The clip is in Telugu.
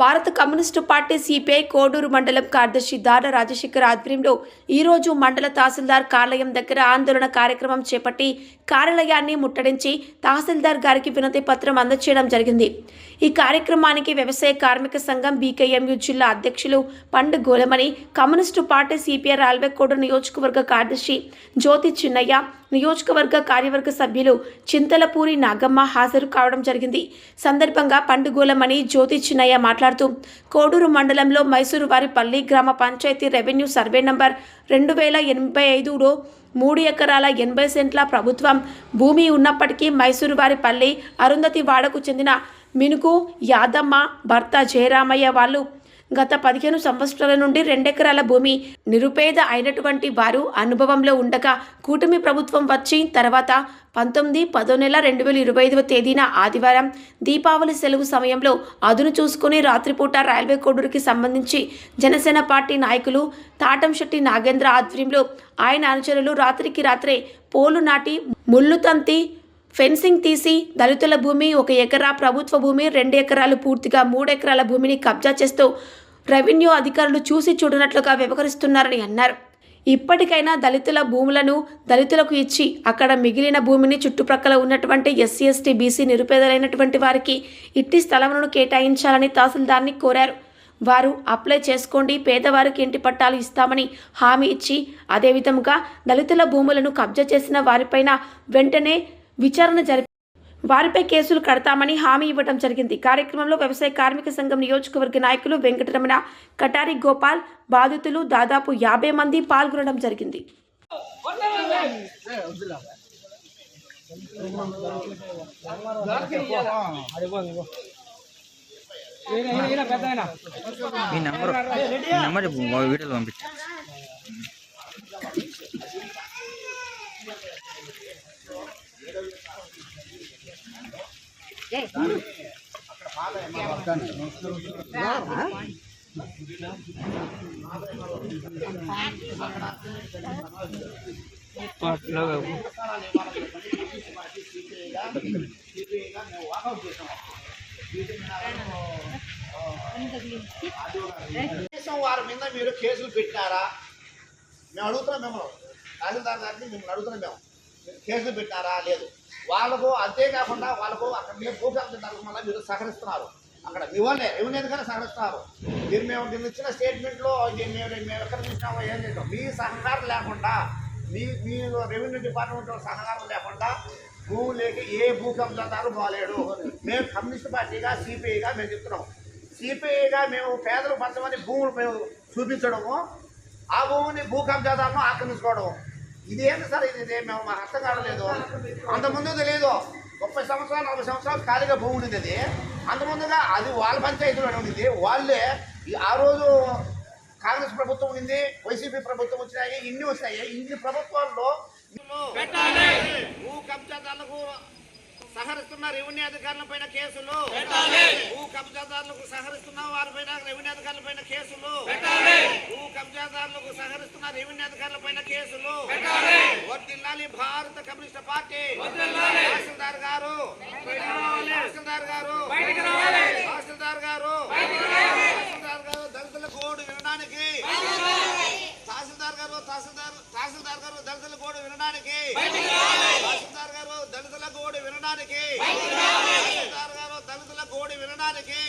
భారత కమ్యూనిస్టు పార్టీ సిపిఐ కోడూరు మండలం కార్యదర్శి దార రాజశేఖర్ ఆధ్వర్యంలో ఈరోజు మండల తహసీల్దార్ కార్యాలయం దగ్గర ఆందోళన కార్యక్రమం చేపట్టి కార్యాలయాన్ని ముట్టడించి తహసీల్దార్ గారికి వినతి పత్రం అందజేయడం జరిగింది. ఈ కార్యక్రమానికి వ్యవసాయ కార్మిక సంఘం బీకేఎంయు జిల్లా అధ్యక్షులు Pandu Golamani communist party CPI railway Koduru నియోజకవర్గ కార్యదర్శి జ్యోతి చిన్నయ్య నియోజకవర్గ కార్యవర్గ సభ్యులు చింతలపూరి నాగమ్మ హాజరు కావడం జరిగింది. సందర్భంగా పండుగోలమణి జ్యోతి చిన్నయ్య మాట్లాడుతూ కోడూరు మండలంలో మైసూరు వారిపల్లి గ్రామ పంచాయతీ రెవెన్యూ సర్వే నంబర్ రెండు వేల ఎనభై ఐదులో మూడు ఎకరాల ఎనభై సెంట్ల ప్రభుత్వం భూమి ఉన్నప్పటికీ మైసూరు వారిపల్లి అరుంధతి వాడకు చెందిన మినుకు యాదమ్మ భర్త జయరామయ్య వాళ్ళు గత పదిహేను సంవత్సరాల నుండి రెండెకరాల భూమి నిరుపేద అయినటువంటి వారు అనుభవంలో ఉండగా కూటమి ప్రభుత్వం వచ్చి తర్వాత పంతొమ్మిది పదో నెల రెండు వేల ఇరవై ఐదవ తేదీన ఆదివారం దీపావళి సెలవు సమయంలో అదును చూసుకుని రాత్రిపూట రైల్వే కోడూరుకి సంబంధించి జనసేన పార్టీ నాయకులు తాటంశెట్టి నాగేంద్ర ఆధ్వర్యంలో ఆయన అనుచరులు రాత్రికి రాత్రే పోలు నాటి ముళ్ళు తంతి ఫెన్సింగ్ తీసి దళితుల భూమి ఒక ఎకరా ప్రభుత్వ భూమి రెండు ఎకరాలు పూర్తిగా మూడు ఎకరాల భూమిని కబ్జా చేస్తూ రెవెన్యూ అధికారులు చూసి చూడనట్లుగా వ్యవహరిస్తున్నారని అన్నారు. ఇప్పటికైనా దళితుల భూములను దళితులకు ఇచ్చి అక్కడ మిగిలిన భూమిని చుట్టుప్రక్కల ఉన్నటువంటి ఎస్సీ ఎస్టీ బీసీ నిరుపేదలైనటువంటి వారికి ఇట్టి స్థలములను కేటాయించాలని తహసీల్దార్ని కోరారు. వారు అప్లై చేసుకోండి పేదవారికి ఇంటి పట్టాలు ఇస్తామని హామీ ఇచ్చి అదేవిధంగా దళితుల భూములను కబ్జా చేసిన వారిపైన వెంటనే విచారణ జరిపి వారిపై కేసులు కడతామని హామీ ఇవ్వడం జరిగింది. కార్యక్రమంలో వ్యవసాయ కార్మిక సంఘం నియోజకవర్గ నాయకులు వెంకటరమణ కటారి గోపాల్ బాధితులు దాదాపు యాభై మంది పాల్గొనడం జరిగింది. మీ నెంబర్ మీ నెంబర్ వీడియోలో పంపించు వారి మీద మీరు కేసులు పెట్టారా మేము అడుగుతున్నాం మేము తహసీల్దార్ గారిని మేము అడుగుతున్నాం మేము. కేసులు పెట్టారా? లేదు. వాళ్ళకు అంతేకాకుండా వాళ్ళకు అక్కడ మీరు భూకాలు తింటారు మళ్ళీ మీరు సహకరిస్తున్నారు. అక్కడ మీ వాళ్ళే రెవెన్యూ ఎందుకని సహకరిస్తున్నారు? మీరు మేము దీన్ని ఇచ్చిన స్టేట్మెంట్లో మేము మేము ఎక్కడ చూసినామో ఏం చేసాం మీ సహకారం లేకుండా మీ మీ రెవెన్యూ డిపార్ట్మెంట్ సహకారం లేకుండా భూమి లేక ఏ భూ కబ్జాదారు బాలేడు మేము కమ్యూనిస్ట్ పార్టీగా సిపిఐగా మేము చెప్తున్నాం. సిపిఐగా మేము పేదలు పంచమని భూములు మేము చూపించడము ఆ భూమిని భూ కబ్జాదారులను ఆక్రమించుకోవడం ఇది ఏంటి సార్ ఇది? ఇది మేము మాకు అర్థం కావట్లేదు. అంతకుముందు తెలియదు ముప్పై సంవత్సరాలు నలభై సంవత్సరాలు ఖాళీగా భూమి ఉండేది. అది అంతకుముందుగా అది వాళ్ళ పంచాయతీలోనే ఉండింది. వాళ్ళే ఆ రోజు కాంగ్రెస్ ప్రభుత్వం ఉండింది వైసీపీ ప్రభుత్వం వచ్చినాయి ఇన్ని వచ్చినాయి. ఇన్ని ప్రభుత్వాల్లో భూ కబ్జాదారులకు సహరిస్తున్న రెవెన్యూ అధికారుల పైన కేసులు. భూ కబ్జాదారులకు సహరిస్తున్న వారి పైన రెవెన్యూ అధికారుల పైన కేసులు. భూ కబ్జాదారులకు సహరిస్తున్న రెవెన్యూ అధికారుల పైన కేసులు. వర్దిల్లాలి భారత కమ్యూనిస్ట్ పార్టీ. తహసీల్దార్ గారు. తహసీల్దార్ గారు. తహసీల్దార్ గారు. తహసీల్దార్ గారు దళితుల కోడ్ వినడానికి. తహసీల్దార్ గారు తహసీల్దార్ తహసీల్దార్ గారు దళితుల గోడు వినడానికి. తహసీల్దార్ గారు దళితుల గోడు వినడానికి. తహసీల్దార్ గారు దళితుల గోడు వినడానికి.